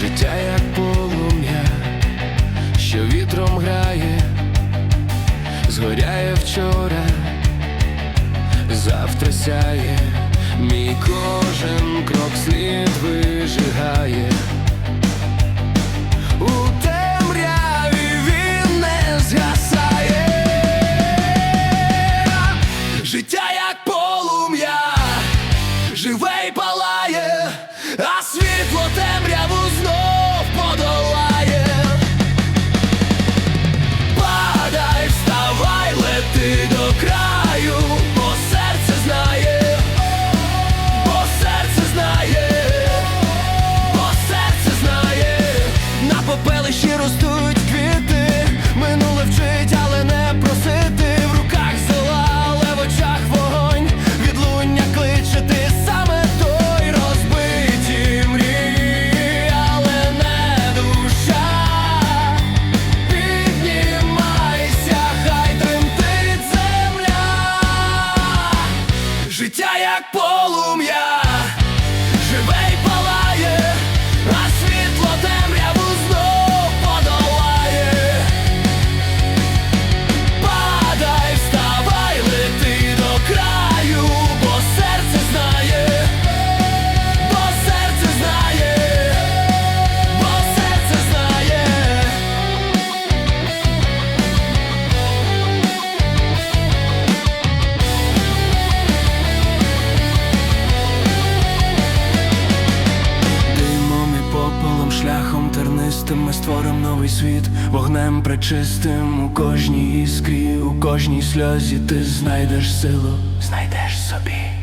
життя як полум'я, що вітром грає, згоряє вчора, завтра сяє, мій кожен крок слід вижигає. Життя як полум'я живе. Життя як полум'я, шляхом тернистим ми створим новий світ, вогнем пречистим у кожній іскрі, у кожній сльозі ти знайдеш силу, знайдеш собі.